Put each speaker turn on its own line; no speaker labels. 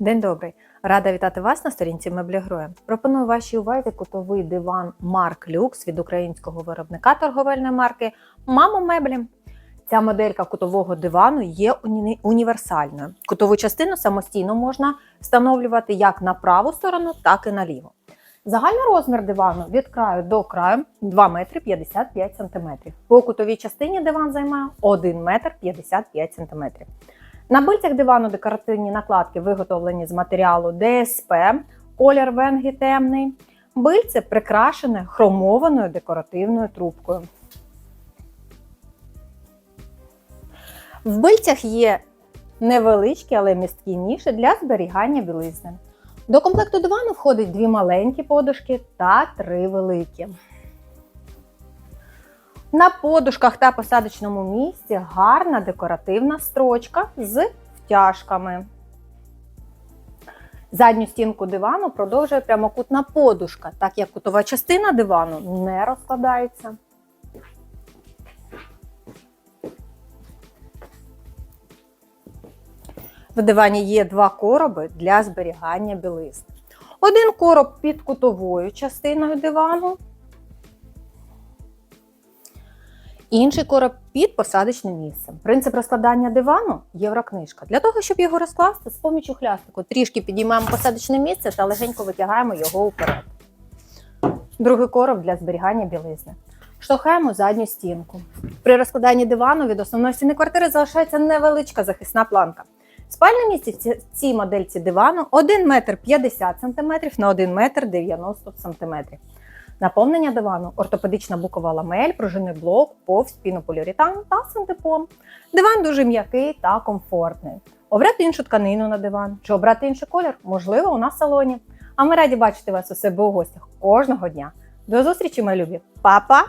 День добрий! Рада вітати вас на сторінці Меблі Гроя. Пропоную вашій увазі кутовий диван Марк Люкс від українського виробника торговельної марки Мамо Меблі. Ця моделька кутового дивану є уні- універсальною. Кутову частину самостійно можна встановлювати як на праву сторону, так і на ліву. Загальний розмір дивану від краю до краю 2 метри 55 см. По кутовій частині диван займає 1 метр 55 см. На бильцях дивану декоративні накладки виготовлені з матеріалу ДСП, колір венги темний. Бильце прикрашене хромованою декоративною трубкою. В бильцях є невеличкі, але місткі ніші для зберігання білизни. До комплекту дивану входить дві маленькі подушки та три великі. На подушках та посадочному місці гарна декоративна строчка з втяжками. Задню стінку дивану продовжує прямокутна подушка, так як кутова частина дивану не розкладається. В дивані є два короби для зберігання білизни. Один короб під кутовою частиною дивану, інший короб під посадочним місцем. Принцип розкладання дивану єврокнижка. Для того, щоб його розкласти, з помічю хлястику трішки підіймаємо посадочне місце та легенько витягаємо його вперед. Другий короб для зберігання білизни. Штовхаємо задню стінку. При розкладанні дивану від основної стіни квартири залишається невеличка захисна планка. Спальне місце в цій модельці дивану 1 метр 50 см на 1 метр 90 см. Наповнення дивану ортопедична букова ламель, пружинний блок, повз пінополіуретан та синтепон. Диван дуже м'який та комфортний. Обрати іншу тканину на диван чи обрати інший колір, можливо, у нас в салоні. А ми раді бачити вас у себе у гостях кожного дня. До зустрічі, мої любі! Па-па!